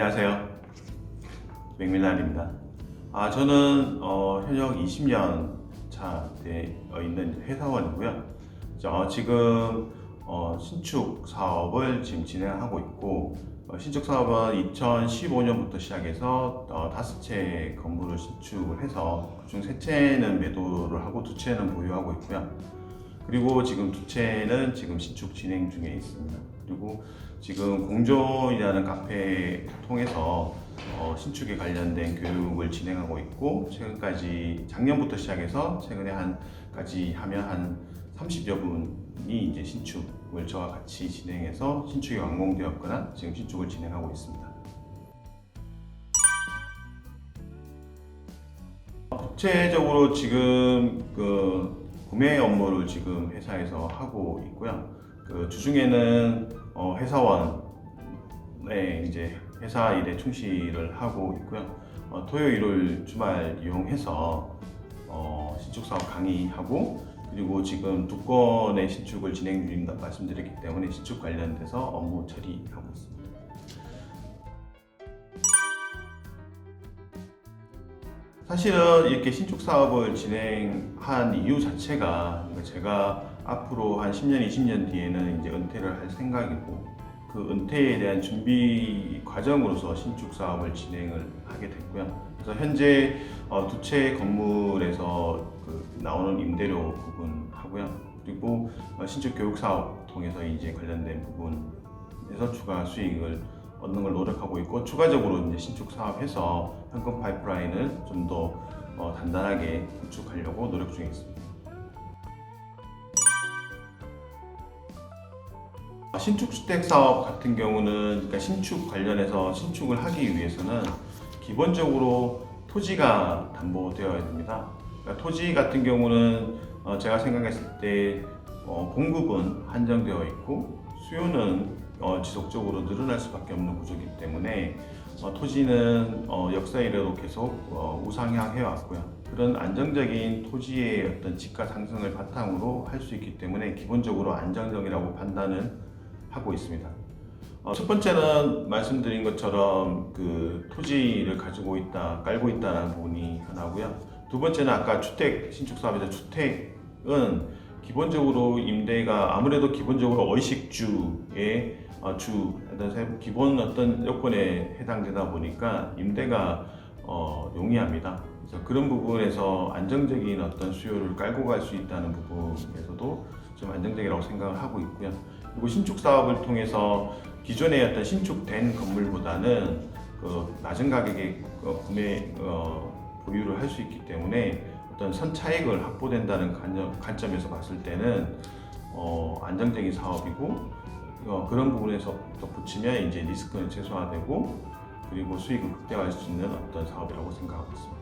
안녕하세요. 맥밀란입니다. 아, 저는 어, 현역 20년 차 되어 있는 회사원이고요. 저, 지금 어, 신축 사업을 지금 진행하고 있고 어, 신축 사업은 2015년부터 시작해서 어, 다섯 채 건물을 신축을 해서 그중 세 채는 매도를 하고 두 채는 보유하고 있고요. 그리고 지금 두 채는 지금 신축 진행 중에 있습니다. 그리고 지금 공존이라는 카페 통해서 어, 신축에 관련된 교육을 진행하고 있고 최근까지 작년부터 시작해서 최근에 한까지 하면 한 30여 분이 이제 신축을 저와 같이 진행해서 신축이 완공되었거나 지금 신축을 진행하고 있습니다. 구체적으로 지금 그 구매 업무를 지금 회사에서 하고 있고요. 그 주중에는 어, 회사원에 이제 회사 일에 충실을 하고 있고요. 어, 토요일, 일요일 주말 이용해서 어, 신축 사업 강의하고 그리고 지금 두 건의 신축을 진행 중이다 말씀드렸기 때문에 신축 관련돼서 업무 처리하고 있습니다. 사실은 이렇게 신축 사업을 진행한 이유 자체가 제가 앞으로 한 10년, 20년 뒤에는 이제 은퇴를 할 생각이고 그 은퇴에 대한 준비 과정으로서 신축 사업을 진행을 하게 됐고요. 그래서 현재 어, 두채 건물에서 그 나오는 임대료 부분 하고요. 그리고 어, 신축 교육 사업 통해서 이제 관련된 부분에서 추가 수익을 얻는 걸 노력하고 있고 추가적으로 이제 신축 사업해서 현금 파이프라인을 좀더 어, 단단하게 구축하려고 노력 중에 있습니다. 신축 주택 사업 같은 경우는 그러니까 신축 관련해서 신축을 하기 위해서는 기본적으로 토지가 담보되어야 됩니다. 그러니까 토지 같은 경우는 어, 제가 생각했을 때 어, 공급은 한정되어 있고 수요는 어, 지속적으로 늘어날 수밖에 없는 구조이기 때문에 어, 토지는 어, 역사 이래로 계속 어, 우상향해 왔고요. 그런 안정적인 토지의 어떤 집가 상승을 바탕으로 할 수 있기 때문에 기본적으로 안정적이라고 판단을 하고 있습니다. 어, 첫 번째는 말씀드린 것처럼 그 토지를 가지고 있다, 깔고 있다는 부분이 하나고요. 두 번째는 아까 주택 신축 사업에서 주택은 기본적으로 임대가 아무래도 기본적으로 의식주의 어, 주 기본 어떤 요건에 해당되다 보니까 임대가 어, 용이합니다. 그래서 그런 부분에서 안정적인 어떤 수요를 깔고 갈 수 있다는 부분에서도 좀 안정적이라고 생각을 하고 있고요. 그리고 신축 사업을 통해서 기존의 어떤 신축된 건물보다는 그 낮은 가격에 어, 구매 어, 보유를 할 수 있기 때문에 어떤 선차익을 확보된다는 관점, 관점에서 봤을 때는 어, 안정적인 사업이고 어, 그런 부분에서 또 붙이면 이제 리스크는 최소화되고 그리고 수익을 극대화할 수 있는 어떤 사업이라고 생각하고 있습니다.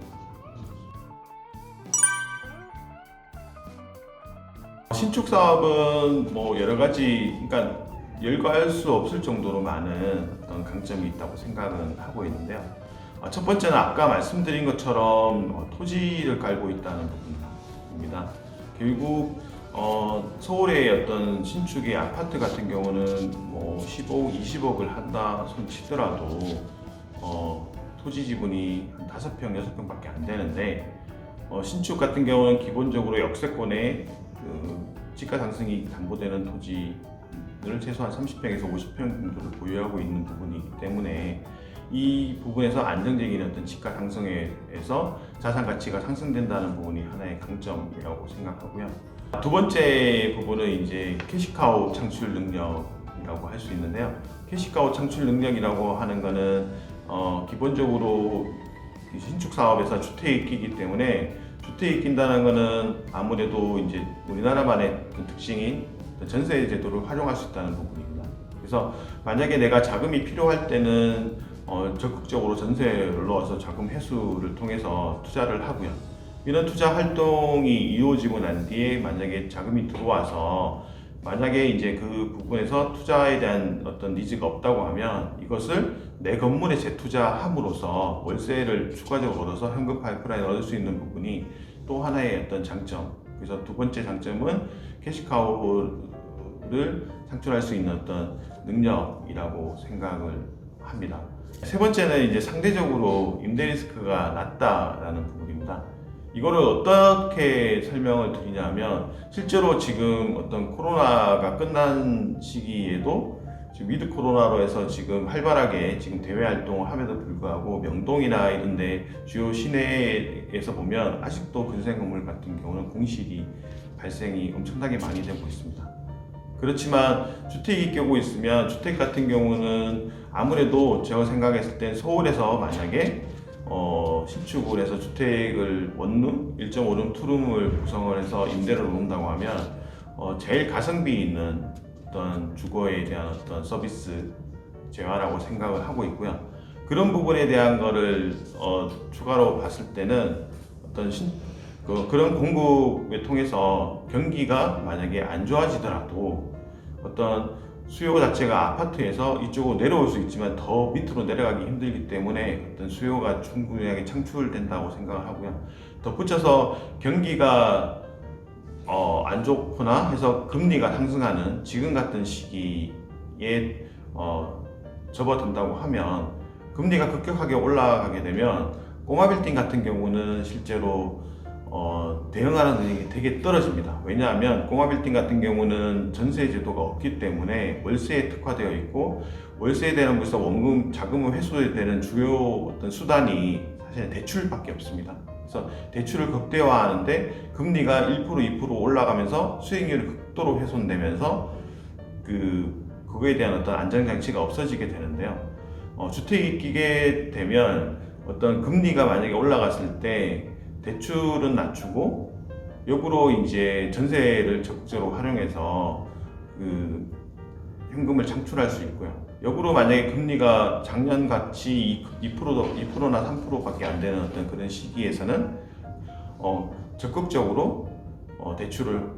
신축 사업은 뭐 여러 가지 그러니까 열거할 수 없을 정도로 많은 어떤 강점이 있다고 생각은 하고 있는데요. 어, 첫 번째는 아까 말씀드린 것처럼 어, 토지를 깔고 있다는 부분입니다. 결국 어, 서울의 어떤 신축의 아파트 같은 경우는 뭐 15억, 20억을 한다 손 치더라도 어, 토지 지분이 한 5평, 6평밖에 안 되는데 어, 신축 같은 경우는 기본적으로 역세권에 그 집가 상승이 담보되는 토지를 최소한 30평에서 50평 정도를 보유하고 있는 부분이기 때문에 이 부분에서 안정적인 어떤 집가 상승에서 자산 가치가 상승된다는 부분이 하나의 강점이라고 생각하고요. 두 번째 부분은 이제 캐시카우 창출 능력이라고 할 수 있는데요. 캐시카우 창출 능력이라고 하는 거는 어, 기본적으로 그 신축 사업에서 주택이 끼기 때문에 주택이 낀다는 거는 아무래도 이제 우리나라만의 그 특징인 전세 제도를 활용할 수 있다는 부분입니다. 그래서 만약에 내가 자금이 필요할 때는 어, 적극적으로 전세를 넣어서 자금 회수를 통해서 투자를 하고요. 이런 투자 활동이 이루어지고 난 뒤에 만약에 자금이 들어와서 만약에 이제 그 부분에서 투자에 대한 어떤 니즈가 없다고 하면 이것을 내 건물에 재투자함으로써 월세를 추가적으로 얻어서 현금 파이프라인을 얻을 수 있는 부분이 또 하나의 어떤 장점. 그래서 두 번째 장점은 캐시카우를 창출할 수 있는 어떤 능력이라고 생각을 합니다. 세 번째는 이제 상대적으로 임대 리스크가 낮다라는 부분입니다. 이거를 어떻게 설명을 드리냐면 실제로 지금 어떤 코로나가 끝난 시기에도 지금 위드 코로나로 해서 지금 활발하게 지금 대외 활동을 함에도 불구하고 명동이나 이런데 주요 시내에서 보면 아직도 근생 건물 같은 경우는 공실이 발생이 엄청나게 많이 되고 있습니다. 그렇지만 주택이 깨고 있으면 주택 같은 경우는 아무래도 제가 생각했을 땐 서울에서 만약에 어, 신축을 해서 주택을 원룸, 1.5룸, 투룸을 구성을 해서 임대를 놓는다고 하면 어, 제일 가성비 있는 어떤 주거에 대한 어떤 서비스 제화라고 생각을 하고 있고요. 그런 부분에 대한 거를 어, 추가로 봤을 때는 어떤 신, 그, 그런 공급을 통해서 경기가 만약에 안 좋아지더라도 어떤 수요 자체가 아파트에서 이쪽으로 내려올 수 있지만 더 밑으로 내려가기 힘들기 때문에 어떤 수요가 충분하게 창출된다고 생각을 하고요. 덧붙여서 경기가 어, 안 좋거나 해서 금리가 상승하는 지금 같은 시기에 어, 접어든다고 하면 금리가 급격하게 올라가게 되면 꼬마 빌딩 같은 경우는 실제로 어, 대응하는 능력이 되게 떨어집니다. 왜냐하면 꼬마 빌딩 같은 경우는 전세 제도가 없기 때문에 월세에 특화되어 있고 월세에 대한 것에서 원금 자금을 회수되는 주요 어떤 수단이 사실 대출밖에 없습니다. 그래서 대출을 극대화하는데 금리가 1% 2% 올라가면서 수익률이 극도로 훼손되면서 그 그거에 대한 어떤 안정 장치가 없어지게 되는데요. 어, 주택이 끼게 되면 어떤 금리가 만약에 올라갔을 때 대출은 낮추고 역으로 이제 전세를 적극적으로 활용해서 그 현금을 창출할 수 있고요. 역으로 만약에 금리가 작년 같이 2%도 2%나 3%밖에 안 되는 어떤 그런 시기에서는 어, 적극적으로 어, 대출을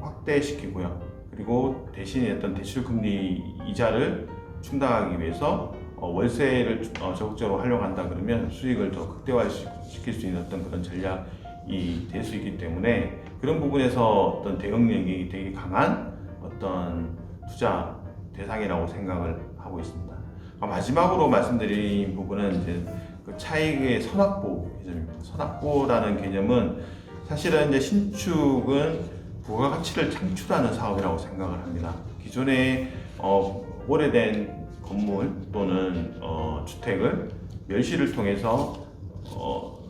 확대시키고요. 그리고 대신에 어떤 대출 금리 이자를 충당하기 위해서 어, 월세를 어, 적극적으로 활용한다 그러면 수익을 더 극대화시킬 수 있는 어떤 그런 전략이 될 수 있기 때문에 그런 부분에서 어떤 대응력이 되게 강한 어떤 투자 대상이라고 생각을 하고 있습니다. 아, 마지막으로 말씀드린 부분은 이제 그 차익의 선확보 개념입니다. 선확보라는 개념은 사실은 이제 신축은 부가가치를 창출하는 사업이라고 생각을 합니다. 기존에 어, 오래된 건물 또는 어, 주택을 멸실을 통해서 어,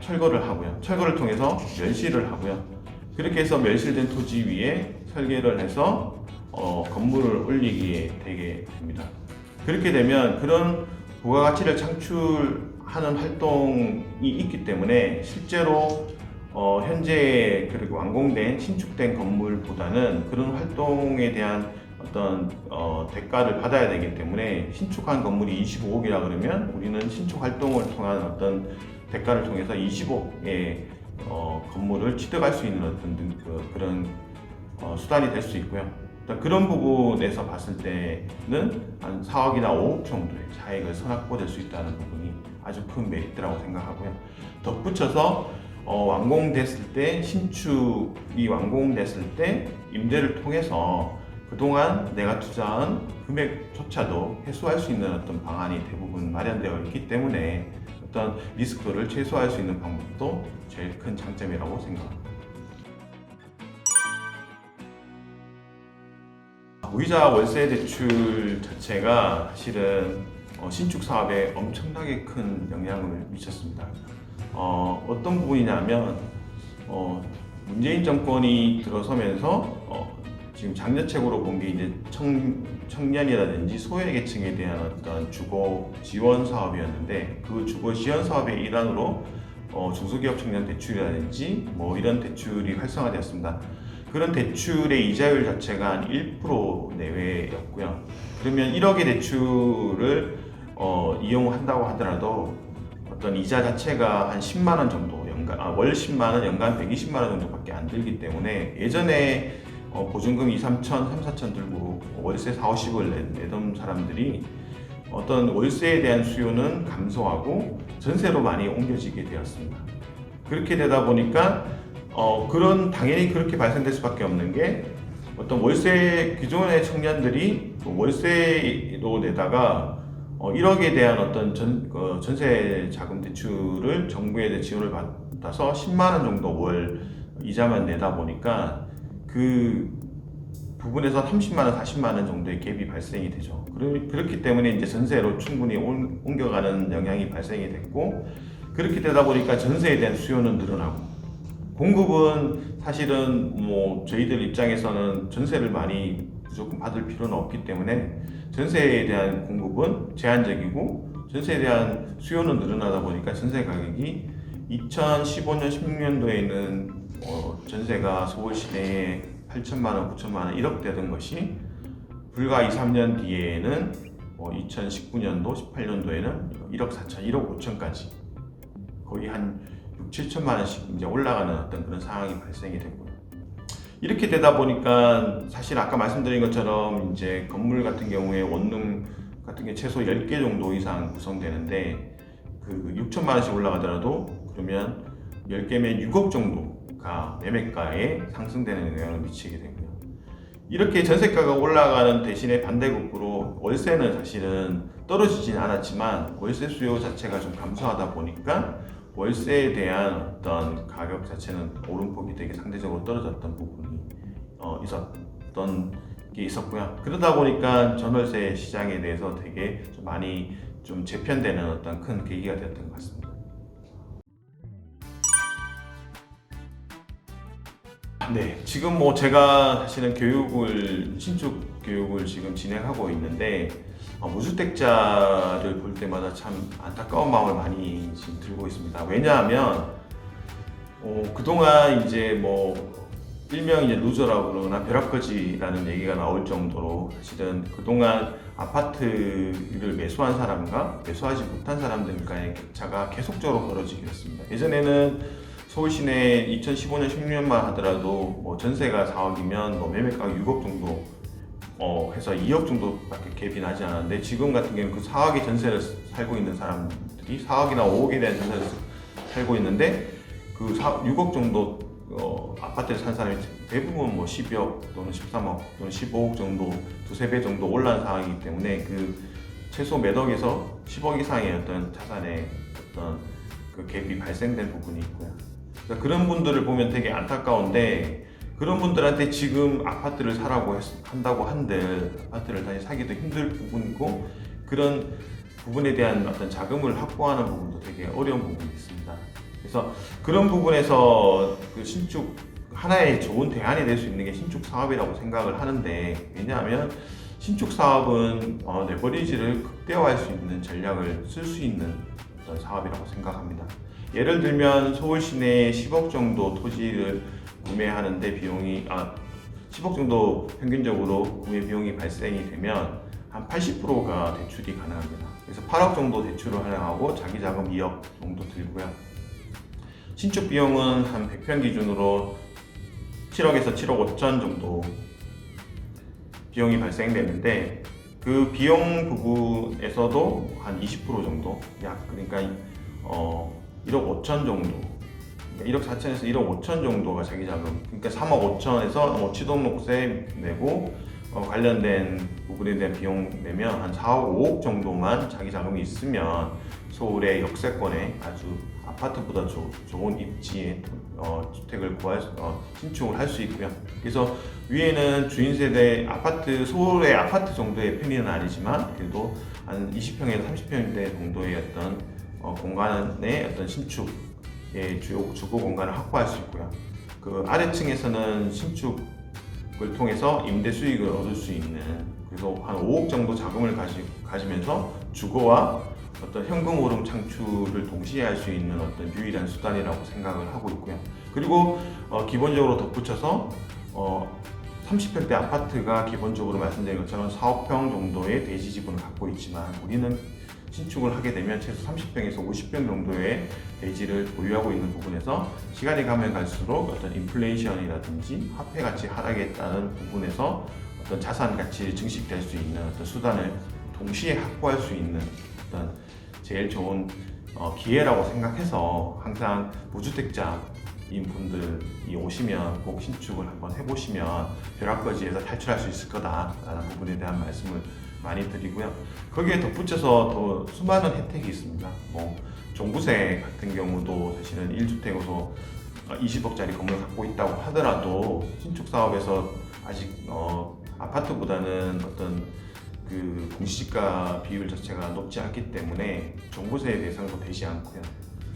철거를 하고요. 철거를 통해서 멸실을 하고요. 그렇게 해서 멸실된 토지 위에 설계를 해서 어, 건물을 올리게 되게 됩니다. 그렇게 되면 그런 부가가치를 창출하는 활동이 있기 때문에 실제로 어, 현재 그리고 완공된 신축된 건물보다는 그런 활동에 대한 어떤 어, 대가를 받아야 되기 때문에 신축한 건물이 25억이라 그러면 우리는 신축 활동을 통한 어떤 대가를 통해서 20억의 어, 건물을 취득할 수 있는 어떤 능- 그, 런 수단이 될 수 있고요. 그런 부분에서 봤을 때는 한 4억이나 5억 정도의 차익을 선확보될 수 있다는 부분이 아주 큰 메리트라고 생각하고요. 덧붙여서 어, 완공됐을 때 신축이 완공됐을 때 임대를 통해서 그동안 내가 투자한 금액조차도 회수할 수 있는 어떤 방안이 대부분 마련되어 있기 때문에 어떤 리스크를 최소화할 수 있는 방법도 제일 큰 장점이라고 생각합니다. 무이자 월세 대출 자체가 실은 어, 신축 사업에 엄청나게 큰 영향을 미쳤습니다. 어, 어떤 부분이냐면 어, 문재인 정권이 들어서면서 어, 지금 장려책으로 본 게 이제 청, 청년이라든지 소외계층에 대한 어떤 주거 지원 사업이었는데 그 주거 지원 사업의 일환으로 어, 중소기업 청년 대출이라든지 뭐 이런 대출이 활성화되었습니다. 그런 대출의 이자율 자체가 한 1% 내외였고요. 그러면 1억의 대출을 어, 이용한다고 하더라도 어떤 이자 자체가 한 10만 원 정도 연간 아, 월 10만 원 연간 120만 원 정도밖에 안 들기 때문에 예전에 어, 보증금 2, 3천, 3, 4천 들고 월세 4, 50을 내, 내던 사람들이 어떤 월세에 대한 수요는 감소하고 전세로 많이 옮겨지게 되었습니다. 그렇게 되다 보니까 어, 그런 당연히 그렇게 발생될 수밖에 없는 게 어떤 월세 기존의 청년들이 월세로 내다가 어, 1억에 대한 어떤 전, 어, 전세 자금 대출을 정부에 대해 지원을 받아서 10만 원 정도 월 이자만 내다 보니까 그 부분에서 30만 원, 40만 원 정도의 갭이 발생이 되죠. 그렇기 때문에 이제 전세로 충분히 옮- 옮겨가는 영향이 발생이 됐고 그렇게 되다 보니까 전세에 대한 수요는 늘어나고 공급은 사실은 뭐 저희들 입장에서는 전세를 많이 무조건 받을 필요는 없기 때문에 전세에 대한 공급은 제한적이고 전세에 대한 수요는 늘어나다 보니까 전세 가격이 2015년 16년도에는 어, 전세가 서울 시내에 8천만 원, 9천만 원, 1억 되던 것이 불과 2, 3년 뒤에는 뭐 2019년도, 18년도에는 1억 4천, 1억 5천까지 거의 한 6, 7천만 원씩 이제 올라가는 어떤 그런 상황이 발생이 되고요. 이렇게 되다 보니까 사실 아까 말씀드린 것처럼 이제 건물 같은 경우에 원룸 같은 게 최소 10개 정도 이상 구성되는데 그 6천만 원씩 올라가더라도 그러면 10개면 6억 정도 가 매매가에 상승되는 영향을 미치게 되고요. 이렇게 전세가가 올라가는 대신에 반대급부로 월세는 사실은 떨어지진 않았지만 월세 수요 자체가 좀 감소하다 보니까 월세에 대한 어떤 가격 자체는 오름폭이 되게 상대적으로 떨어졌던 부분이 어, 있었던 게 있었고요. 그러다 보니까 전월세 시장에 대해서 되게 좀 많이 좀 재편되는 어떤 큰 계기가 되었던 것 같습니다. 네, 지금 뭐 제가 사실은 교육을 신축 교육을 지금 진행하고 있는데 어, 무주택자를 볼 때마다 참 안타까운 마음을 많이 지금 들고 있습니다. 왜냐하면 어, 그동안 이제 뭐 일명 이제 루저라고 그러나 벼락거지라는 얘기가 나올 정도로 사실은 그동안 아파트를 매수한 사람과 매수하지 못한 사람들 간의 격차가 계속적으로 벌어지게 됐습니다. 예전에는 서울 시내 2015년 16년만 하더라도 뭐 전세가 4억이면 뭐 매매가가 6억 정도 어, 해서 2억 정도밖에 갭이 나지 않았는데 지금 같은 경우는 그 4억의 전세를 살고 있는 사람들이 4억이나 5억에 대한 전세를 살고 있는데 그 4, 6억 정도 어, 아파트를 산 사람이 대부분 뭐 12억 또는 13억 또는 15억 정도 두세 배 정도 올라간 상황이기 때문에 그 최소 몇 억에서 10억 이상의 어떤 자산의 어떤 그 갭이 발생된 부분이 있고요. 그래서 그런 분들을 보면 되게 안타까운데 그런 분들한테 지금 아파트를 사라고 했- 한다고 한들 아파트를 다시 사기도 힘들 부분이고 그런 부분에 대한 어떤 자금을 확보하는 부분도 되게 어려운 부분이 있습니다. 그래서 그런 부분에서 그 신축 하나의 좋은 대안이 될 수 있는 게 신축 사업이라고 생각을 하는데 왜냐하면 신축 사업은 어, 레버리지를 극대화할 수 있는 전략을 쓸 수 있는 어떤 사업이라고 생각합니다. 예를 들면 서울 시내에 10억 정도 토지를 구매하는데 비용이 아 10억 정도 평균적으로 구매 비용이 발생이 되면 한 80%가 대출이 가능합니다. 그래서 8억 정도 대출을 활용하고 자기 자금 2억 정도 들고요. 신축 비용은 한 100평 기준으로 7억에서 7억 5천 정도 비용이 발생되는데 그 비용 부분에서도 한 20% 정도 약 그러니까 어 1억 5천 정도 1억 4천에서 1억 5천 정도가 자기 자금 그러니까 3억 5천에서 뭐 취득록세 내고 어, 관련된 부분에 대한 비용 내면 한 4억 5억 정도만 자기 자금이 있으면 서울의 역세권에 아주 아파트보다 조- 좋은 입지에 어, 주택을 구할 수, 어, 신축을 할 수 있고요. 그래서 위에는 주인 세대 아파트 서울의 아파트 정도의 편의는 아니지만 그래도 한 20평에서 30평대 정도의 어떤 어, 공간의 어떤 신축의 주요 주거 공간을 확보할 수 있고요. 그 아래층에서는 신축을 통해서 임대 수익을 얻을 수 있는 그래서 한 5억 정도 자금을 가지, 가지면서 주거와 어떤 현금 오름 창출을 동시에 할 수 있는 어떤 유일한 수단이라고 생각을 하고 있고요. 그리고 어, 기본적으로 덧붙여서 어, 30평대 아파트가 기본적으로 말씀드린 것처럼 4억 평 정도의 대지 지분을 갖고 있지만 우리는 신축을 하게 되면 최소 30평에서 50평 정도의 대지를 보유하고 있는 부분에서 시간이 가면 갈수록 어떤 인플레이션이라든지 화폐 가치 하락에 따른 부분에서 어떤 자산 가치를 증식될 수 있는 어떤 수단을 동시에 확보할 수 있는 어떤 제일 좋은 어, 기회라고 생각해서 항상 무주택자 인 분들이 오시면 꼭 신축을 한번 해보시면 벼락거지에서 탈출할 수 있을 거다라는 부분에 대한 말씀을 많이 드리고요. 거기에 덧붙여서 더 수많은 혜택이 있습니다. 뭐 종부세 같은 경우도 사실은 1주택으로 20억짜리 건물 갖고 있다고 하더라도 신축 사업에서 아직 어, 아파트보다는 어떤 그 공시지가 비율 자체가 높지 않기 때문에 종부세 대상도 되지 않고요.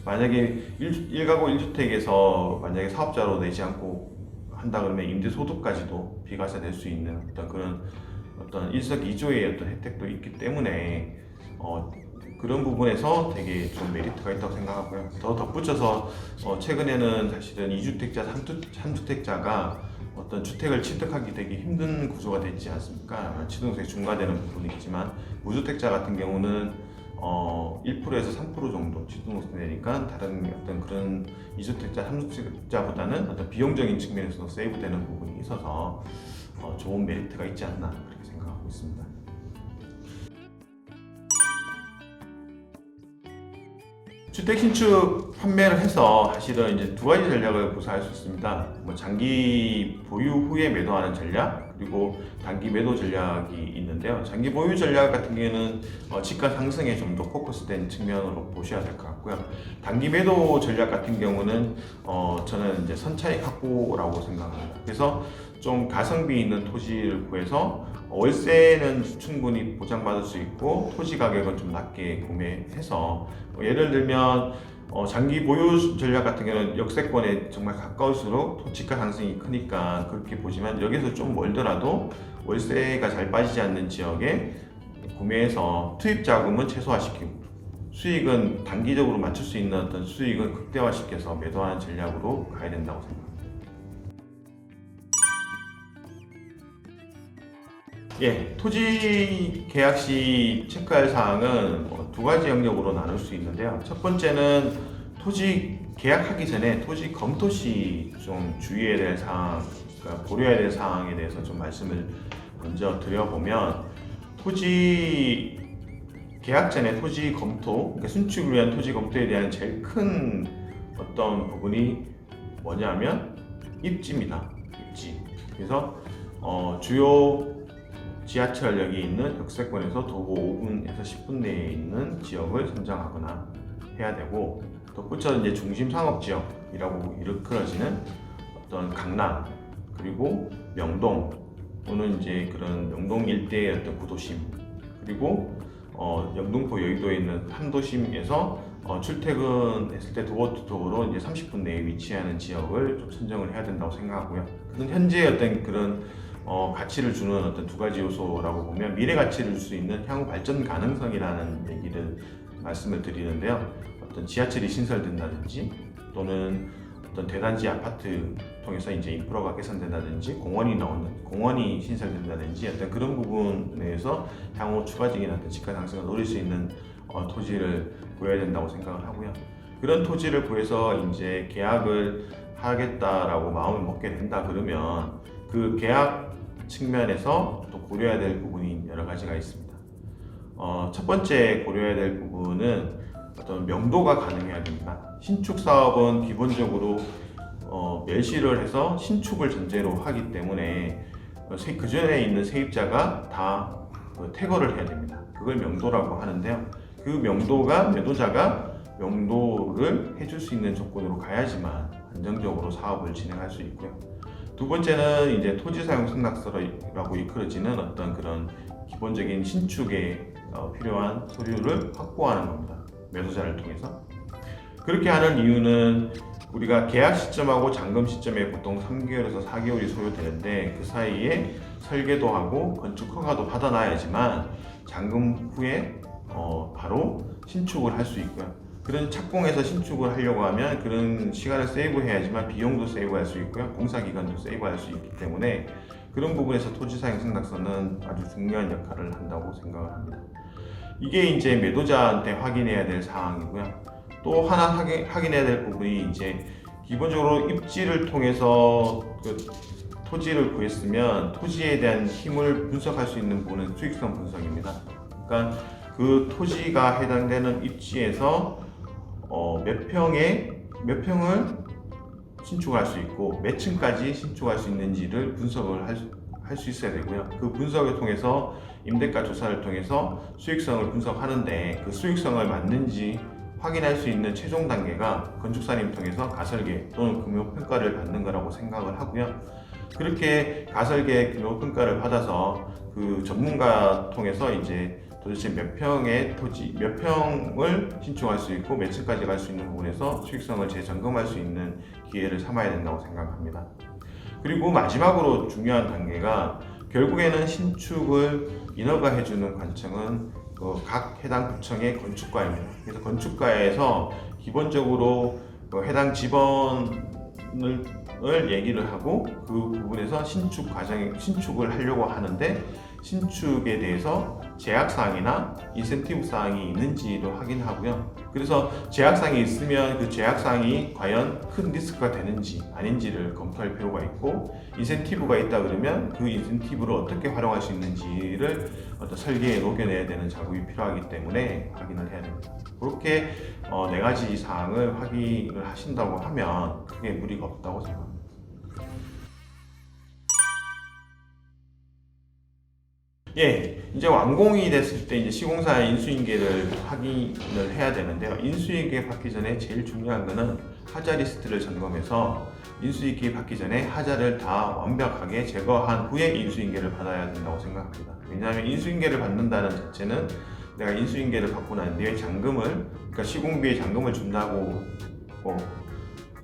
만약에 1, 가구 1주택에서 만약에 사업자로 내지 않고 한다 그러면 임대 소득까지도 비과세 될 수 있는 어떤 그런 어떤 일석이조의 어떤 혜택도 있기 때문에 어, 그런 부분에서 되게 좀 메리트가 있다고 생각하고요. 더 덧붙여서 어, 최근에는 사실은 2주택자, 3주, 택자가 어떤 주택을 취득하기 되게 힘든 구조가 되지 않습니까? 취등록세 중과되는 부분이 있지만 무주택자 같은 경우는 어, 1%에서 3% 정도 취등록세 내니까 다른 어떤 그런 2주택자, 3주택자보다는 어떤 비용적인 측면에서 세이브되는 부분이 있어서 어, 좋은 메리트가 있지 않나 있습니다. 주택 신축 판매를 해서 사실은 이제 두 가지 전략을 구사할 수 있습니다. 뭐 장기 보유 후에 매도하는 전략 그리고 단기 매도 전략이 있는데요. 장기 보유 전략 같은 경우에는 어, 지가 상승에 좀 더 포커스된 측면으로 보셔야 될 것 같고요. 단기 매도 전략 같은 경우는 어, 저는 이제 선차익 확보라고 생각합니다. 그래서 좀 가성비 있는 토지를 구해서 월세는 충분히 보장받을 수 있고 토지 가격은 좀 낮게 구매해서 뭐 예를 들면 어, 장기 보유 전략 같은 경우는 역세권에 정말 가까울수록 토지가 상승이 크니까 그렇게 보지만 여기서 좀 멀더라도 월세가 잘 빠지지 않는 지역에 구매해서 투입 자금은 최소화시키고 수익은 단기적으로 맞출 수 있는 어떤 수익은 극대화시켜서 매도하는 전략으로 가야 된다고 생각합니다. 예, 토지 계약 시 체크할 사항은 뭐 두 가지 영역으로 나눌 수 있는데요. 첫 번째는 토지 계약하기 전에 토지 검토 시 좀 주의해야 될 사항, 그러니까 고려해야 될 사항에 대해서 좀 말씀을 먼저 드려보면 토지 계약 전에 토지 검토, 그러니까 순축을 위한 토지 검토에 대한 제일 큰 어떤 부분이 뭐냐면 입지입니다. 입지. 그래서 어, 주요 지하철역이 있는 역세권에서 도보 5분에서 10분 내에 있는 지역을 선정하거나 해야 되고 덧붙여 이제 중심 상업 지역이라고 일컬어지는 어떤 강남 그리고 명동 또는 이제 그런 명동 일대의 어떤 구도심 그리고 어, 영등포 여의도에 있는 한도심에서 어, 출퇴근했을 때 도어 투 도어로 이제 30분 내에 위치하는 지역을 좀 선정을 해야 된다고 생각하고요. 현재 어떤 그런 어, 가치를 주는 어떤 두 가지 요소라고 보면 미래 가치를 줄 수 있는 향후 발전 가능성이라는 얘기를 말씀을 드리는데요. 어떤 지하철이 신설된다든지 또는 어떤 대단지 아파트 통해서 이제 인프라가 개선된다든지 공원이 나오는 공원이 신설된다든지 어떤 그런 부분에서 향후 추가적인 어떤 집가 상승을 노릴 수 있는 어, 토지를 구해야 된다고 생각을 하고요. 그런 토지를 구해서 이제 계약을 하겠다라고 마음을 먹게 된다 그러면 그 계약 측면에서 또 고려해야 될 부분이 여러 가지가 있습니다. 어, 첫 번째 고려해야 될 부분은 어떤 명도가 가능해야 됩니다. 신축 사업은 기본적으로 어, 멸시를 해서 신축을 전제로 하기 때문에 그 전에 있는 세입자가 다그 퇴거를 해야 됩니다. 그걸 명도라고 하는데요. 그 명도가 매도자가 명도를 해줄 수 있는 조건으로 가야지만 안정적으로 사업을 진행할 수 있고요. 두 번째는 이제 토지 사용 승낙서라고 이끌어지는 어떤 그런 기본적인 신축에 어, 필요한 서류를 확보하는 겁니다. 매도자를 통해서. 그렇게 하는 이유는 우리가 계약 시점하고 잔금 시점에 보통 3개월에서 4개월이 소요되는데 그 사이에 설계도 하고 건축 허가도 받아놔야지만 잔금 후에 어, 바로 신축을 할 수 있고요. 그런 착공해서 신축을 하려고 하면 그런 시간을 세이브해야지만 비용도 세이브할 수 있고요. 공사 기간도 세이브할 수 있기 때문에 그런 부분에서 토지 사용 승낙서는 아주 중요한 역할을 한다고 생각을 합니다. 이게 이제 매도자한테 확인해야 될 사항이고요. 또 하나 확인, 확인해야 될 부분이 이제 기본적으로 입지를 통해서 그 토지를 구했으면 토지에 대한 힘을 분석할 수 있는 부분은 수익성 분석입니다. 그러니까 그 토지가 해당되는 입지에서 어, 몇 평에 몇 평을 신축할 수 있고 몇 층까지 신축할 수 있는지를 분석을 할 수, 있어야 되고요. 그 분석을 통해서 임대가 조사를 통해서 수익성을 분석하는데 그 수익성을 맞는지 확인할 수 있는 최종 단계가 건축사님 통해서 가설계 또는 금융평가를 받는 거라고 생각을 하고요. 그렇게 가설계 금융평가를 받아서 그 전문가 통해서 이제 도대체 몇 평의 토지, 몇 평을 신축할 수 있고 몇 층까지 갈 수 있는 부분에서 수익성을 재점검할 수 있는 기회를 삼아야 된다고 생각합니다. 그리고 마지막으로 중요한 단계가 결국에는 신축을 인허가해주는 관청은 그각 해당 구청의 건축가입니다. 그래서 건축가에서 기본적으로 그 해당 지번을 을 얘기를 하고 그 부분에서 신축 과정 신축을 하려고 하는데 신축에 대해서 제약 사항이나 인센티브 사항이 있는지도 확인하고요. 그래서 제약 사항이 있으면 그 제약 사항이 과연 큰 리스크가 되는지 아닌지를 검토할 필요가 있고 인센티브가 있다 그러면 그 인센티브를 어떻게 활용할 수 있는지를 어떤 설계에 녹여내야 되는 작업이 필요하기 때문에 확인을 해야 됩니다. 그렇게 어, 네 가지 사항을 확인을 하신다고 하면 크게 무리가 없다고 생각합니다. 예, 이제 완공이 됐을 때 이제 시공사 인수인계를 확인을 해야 되는데요. 인수인계 받기 전에 제일 중요한 거는 하자 리스트를 점검해서 인수인계 받기 전에 하자를 다 완벽하게 제거한 후에 인수인계를 받아야 된다고 생각합니다. 왜냐하면 인수인계를 받는다는 자체는 내가 인수인계를 받고 난 뒤에 잔금을, 그러니까 시공비에 잔금을 준다고 어,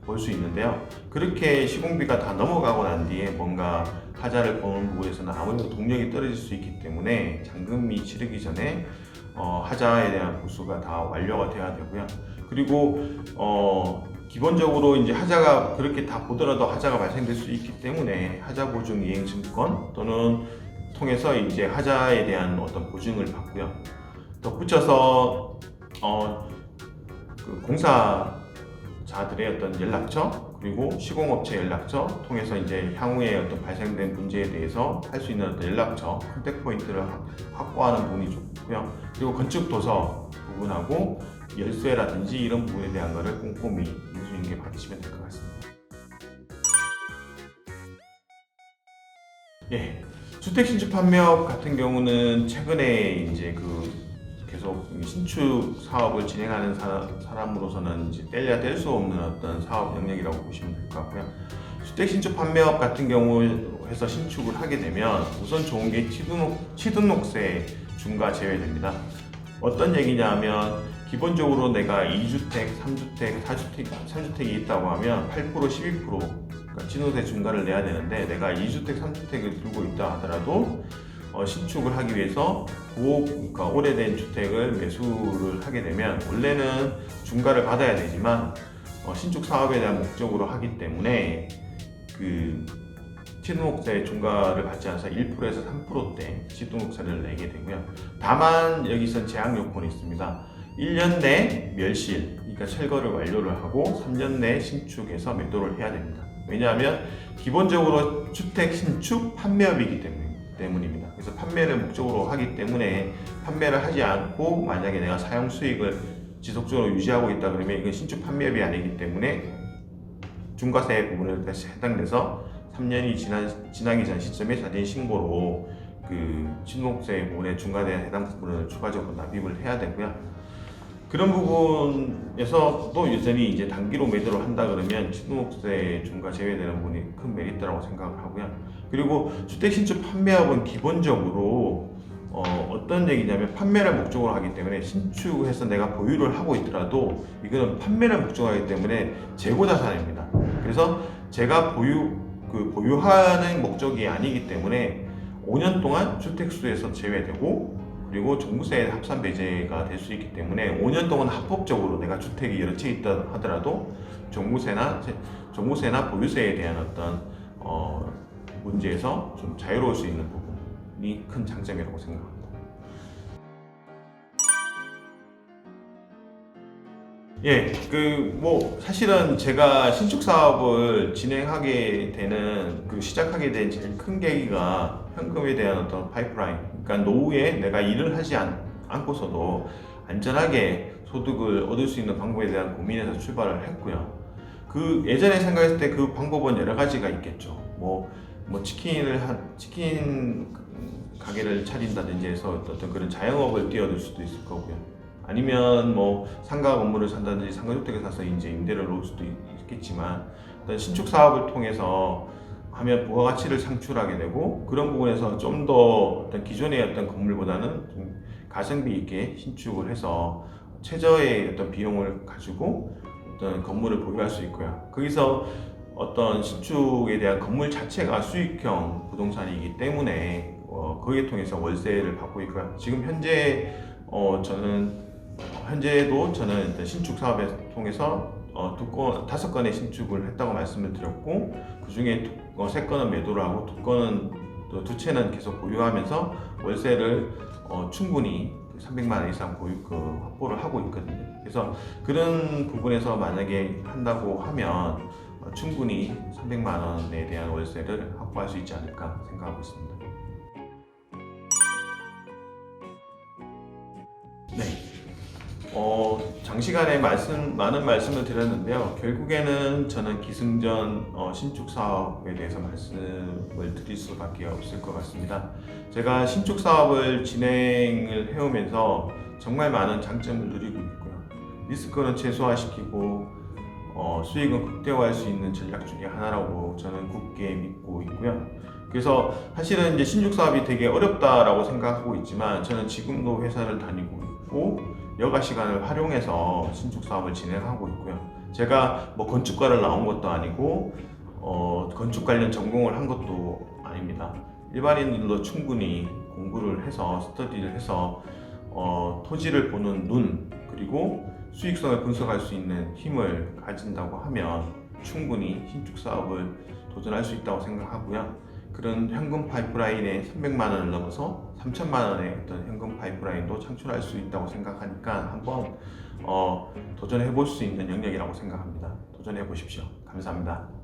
볼수 있는데요. 그렇게 시공비가 다 넘어가고 난 뒤에 뭔가 하자를 보는 부분에서는 아무래도 동력이 떨어질 수 있기 때문에 잔금이 치르기 전에 어, 하자에 대한 보수가 다 완료가 돼야 되고요. 그리고 어, 기본적으로 이제 하자가 그렇게 다 보더라도 하자가 발생될 수 있기 때문에 하자 보증 이행 증권 또는 통해서 이제 하자에 대한 어떤 보증을 받고요. 덧붙여서 어, 그 공사 자들의 어떤 연락처 그리고 시공업체 연락처 통해서 이제 향후에 어떤 발생된 문제에 대해서 할 수 있는 어떤 연락처 컨택 포인트를 확- 확보하는 부분이 좋고요. 그리고 건축 도서 부분하고 열쇠라든지 이런 부분에 대한 거를 꼼꼼히 인수인계 받으시면 될 것 같습니다. 예, 주택 신축 판매업 같은 경우는 최근에 이제 그 계속 이 신축 사업을 진행하는 사, 사람으로서는 이제 뗄래야 뗄 수 없는 어떤 사업 영역이라고 보시면 될 것 같고요. 주택 신축 판매업 같은 경우에서 신축을 하게 되면 우선 좋은 게 취등록, 취등록세 중과 제외됩니다. 어떤 얘기냐면 기본적으로 내가 2주택, 3주택, 4주택, 3주택이 있다고 하면 8% 12% 그러니까 취등록세 중과를 내야 되는데 내가 2주택, 3주택을 들고 있다 하더라도 어, 신축을 하기 위해서 고, 그러니까 오래된 주택을 매수를 하게 되면 원래는 중과를 받아야 되지만 어, 신축 사업에 대한 목적으로 하기 때문에 그 취등록세 중과를 받지 않아서 1%에서 3%대 취등록세를 내게 되고요. 다만 여기선 제한 요건이 있습니다. 1년 내 멸실, 그러니까 철거를 완료를 하고 3년 내 신축해서 매도를 해야 됩니다. 왜냐하면 기본적으로 주택 신축 판매업이기 때문에 때문입니다. 그래서 판매를 목적으로 하기 때문에 판매를 하지 않고 만약에 내가 사용 수익을 지속적으로 유지하고 있다 그러면 이건 신축 판매업이 아니기 때문에 중과세 부분에 다시 해당돼서 3년이 지난, 지나기 전 시점에 자진 신고로 그 신동세 부분에 중과세 해당 부분을 추가적으로 납입을 해야 되고요. 그런 부분에서 또 여전히 이제 단기로 매도를 한다 그러면 신동세 중과 제외되는 부분이 큰 메리트라고 생각을 하고요. 그리고 주택 신축 판매업은 기본적으로 어, 떤 얘기냐면 판매를 목적으로 하기 때문에 신축해서 내가 보유를 하고 있더라도 이거는 판매를 목적으로 하기 때문에 재고 자산입니다. 그래서 제가 보유 그 보유하는 목적이 아니기 때문에 5년 동안 주택수에서 제외되고 그리고 종부세 합산 배제가 될 수 있기 때문에 5년 동안 합법적으로 내가 주택이 여러 채 있다 하더라도 종부세나 종부세나 보유세에 대한 어떤 어, 문제에서 좀 자유로울 수 있는 부분이 큰 장점이라고 생각합니다. 예, 그 뭐 사실은 제가 신축 사업을 진행하게 되는 그 시작하게 된 제일 큰 계기가 현금에 대한 어떤 파이프라인, 그러니까 노후에 내가 일을 하지 않, 않고서도 안전하게 소득을 얻을 수 있는 방법에 대한 고민에서 출발을 했고요. 그 예전에 생각했을 때 그 방법은 여러 가지가 있겠죠. 뭐 뭐 치킨을 한 치킨 가게를 차린다든지 해서 어떤 그런 자영업을 뛰어들 수도 있을 거고요. 아니면 뭐 상가 건물을 산다든지 상가주택을 사서 이제 임대를 놓을 수도 있- 있겠지만 어떤 신축 사업을 통해서 하면 부가가치를 창출하게 되고 그런 부분에서 좀 더 어떤 기존의 어떤 건물보다는 좀 가성비 있게 신축을 해서 최저의 어떤 비용을 가지고 어떤 건물을 보유할 수 있고요. 거기서 어떤 신축에 대한 건물 자체가 수익형 부동산이기 때문에 어, 거기에 통해서 월세를 받고 있고요. 지금 현재 어, 저는 현재도 저는 일단 신축 사업에 통해서 어, 두 건, 다섯 건의 신축을 했다고 말씀을 드렸고 그 중에 두, 어, 세 건은 매도를 하고 두 건은 또 두 채는 계속 보유하면서 월세를 어, 충분히 300만 원 이상 보유 그 확보를 하고 있거든요. 그래서 그런 부분에서 만약에 한다고 하면 어, 충분히 300만 원에 대한 월세를 확보할 수 있지 않을까 생각하고 있습니다. 어, 장시간에 말씀, 많은 말씀을 드렸는데요. 결국에는 저는 기승전 어, 신축 사업에 대해서 말씀을 드릴 수밖에 없을 것 같습니다. 제가 신축 사업을 진행을 해오면서 정말 많은 장점을 누리고 있고요. 리스크는 최소화시키고 어, 수익은 극대화할 수 있는 전략 중에 하나라고 저는 굳게 믿고 있고요. 그래서 사실은 이제 신축 사업이 되게 어렵다라고 생각하고 있지만 저는 지금도 회사를 다니고 있고 여가 시간을 활용해서 신축 사업을 진행하고 있고요. 제가 뭐 건축과를 나온 것도 아니고 어, 건축 관련 전공을 한 것도 아닙니다. 일반인들도 충분히 공부를 해서 스터디를 해서 어, 토지를 보는 눈 그리고 수익성을 분석할 수 있는 힘을 가진다고 하면 충분히 신축 사업을 도전할 수 있다고 생각하고요. 그런 현금 파이프라인에 300만 원을 넘어서 3천만 원의 어떤 현금 파이프라인도 창출할 수 있다고 생각하니까 한번 어, 도전해 볼 수 있는 영역이라고 생각합니다. 도전해 보십시오. 감사합니다.